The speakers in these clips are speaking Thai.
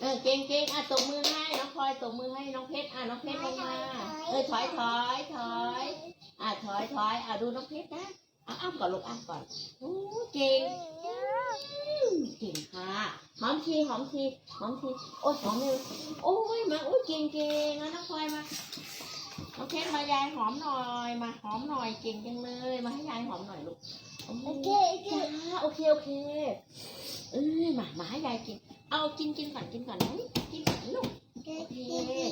เออเก่งอะตบมือให้น้องพลอยตบมือให้น้องเพชรอะน้องเพชรลงมาเออถอยถอยถอยอะถอยถอยอะดูน้องเพชรนะอะอ้ำก่อนลูกอ้ำก่อนโอ้เก่งเก่งค่ะหอมทีหอมทีหอมทีโอ้ยหอมเลยโอ้ยมาโอ้ยเก่งเก่งอะน้องพลอยมาน้องเพชรมายายหอมหน่อยมาหอมหน่อยเก่งจังเลยมาให้ยายหอมหน่อยลูกโอเคโอเคโอเคโอเคเอ้ยมามาให้ยายกิน เอากินกินก่อนกินก่อนไหมกินก่อนลูกกินกิ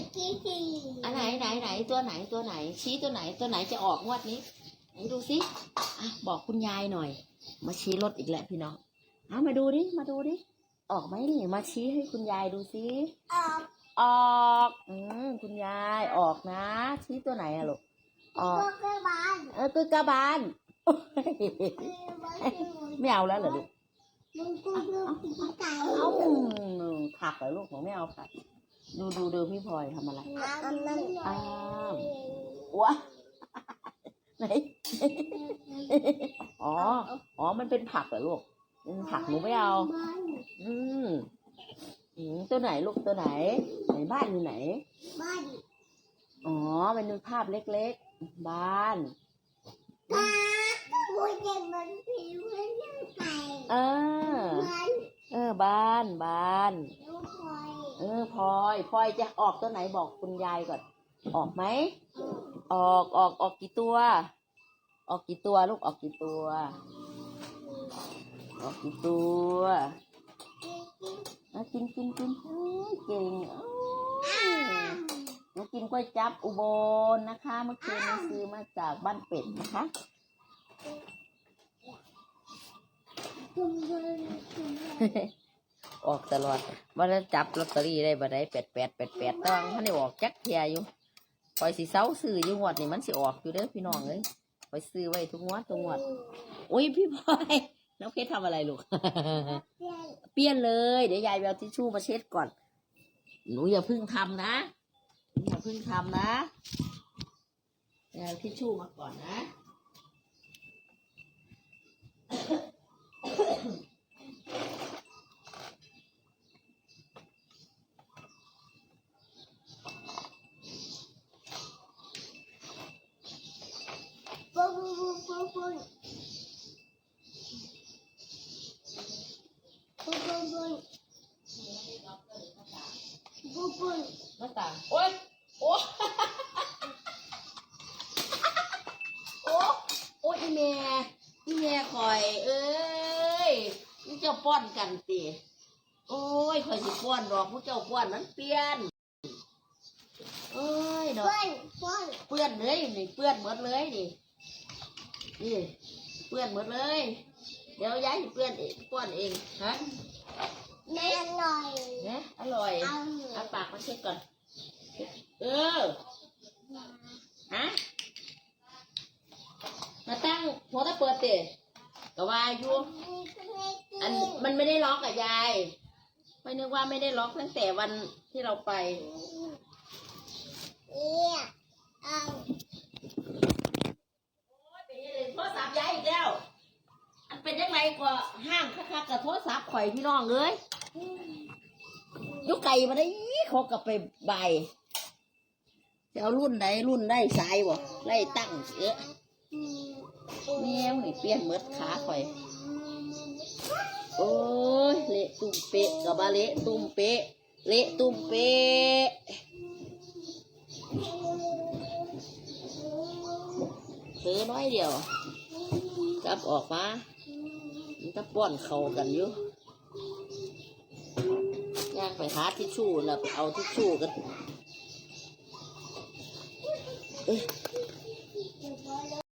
นกินกินอันไหนไหนไหนตัวไหนตัวไหน ชี้ตัวไหนตัวไหนจะออกงวดนี้ไหนดูสิอะบอกคุณยายหน่อย มาชี้รถอีกแล้วพี่น้องเอามาดูดิมาดูดิออกไหมนี่มาชี้ให้คุณยายดูสิออกออกอืมคุณยายออกนะ ชี้ตัวไหนอะลูกออกก็กระบาลเออคือกระบาลโอ้ยไม่เอาแล้วเหรอลูก มึงกูดูกินไก่เอาผักเหรอลูกผมไม่เอาผักดูดูดูพี่พลอยทำอะไรอันนั้นอ้าววะไหนอ๋อ อ๋อ มันเป็นผักเหรอลูกผักหนูไม่เอา อืมตัวไหนลูกตัวไหน ไหนบ้านอยู่ไหน บ้าน อ๋อ มันเป็นภาพเล็กๆ บ้านตากูจะมันผิวให้ยังไก่เออ เออบ้านบ้านลูกคอยเออพลอยพลอยจะออกตัวไหนบอกคุณยายก่อน ออกไหม ออกออกออกกี่ตัว ออกกี่ตัวลูกออกกี่ตัว ออกกี่ตัวอะกินกินกินเอ้ยเก่งเอ้ยหนูกินกล้วยจับอุบลนะคะ เมื่อคืนนี้ซื้อมาจากบ้านเป็ดนะคะคุณคุณคุณ ออกตลอดว่าจะจับลอตเตอรี่ได้บ่ได้แปดแปดแปดแปดต้องมันได้ออกจักเทียอยู่คอยสิเซาซื้ออยู่งวดนี่มันสิออกอยู่เด้อพี่น้องเอ้ยคอยซื้อไว้ทุกงวดทุกงวดอุ้ยพี่พลอยน้องเพชรทำอะไรลูก เปลี่ยนเลย เดี๋ยวยายเอาทิชชู่มาเช็ดก่อน หนูอย่าเพึ่งทำนะอย่าเพึ่งทำนะเอาทิชชู่มาก่อนนะ ปุ๊บปุ๊บปุ๊บปุ๊บปุ๊บปุ๊บปุ๊บ ปุ๊บปุ๊บมาตางโอ๊ยโอ๊ยโอ๊ยโอ๊ยอีแม่อีแม่คอย เอ้ยนี่เจ้าป้อนกันตีโอ้ยคอยสิป้อนดอกผู้เจ้าป้อนมันเปลี่ยนเอ้ยดอกเปิ้ลเปิ้ลเปื้อนเลยนี่เปื้อนหมดเลยนี่นี่เปื้อนหมดเลย เดี๋ยวยายเปื้อนเองป้อนเองฮะแม่นอน มาเช็ดก่อน เออฮะมาตั้งหัวตะเปิดเตะกว่าอยู่อันมันไม่ได้ล็อกอะยาย ไม่นึกว่าไม่ได้ล็อกตั้งแต่วันที่เราไปเอียเอาโทรศัพท์ยายอีกแล้ว อันเป็นยังไงก็ห้างคักๆกับโทรศัพท์ข่อยพี่น้องเลย ยุไก่มาได้เขากลับไปใบจะเอารุ่นใดรุ่นได้สายบ่ไล่ตั้งเอ๊ะแมวนี่เปลี่ยนเมดขาข่อย โอ้ยเละตุ้มเป๊ะกับบาเละตุ้มเป๊ะเละตุ้มเป๊ะเธอน้อยเดียวกลับออกมามันจะป้อนเขากันอยู่ หาทิชชู่แล้วไปเอาทิชชู่กันเอ๊ะ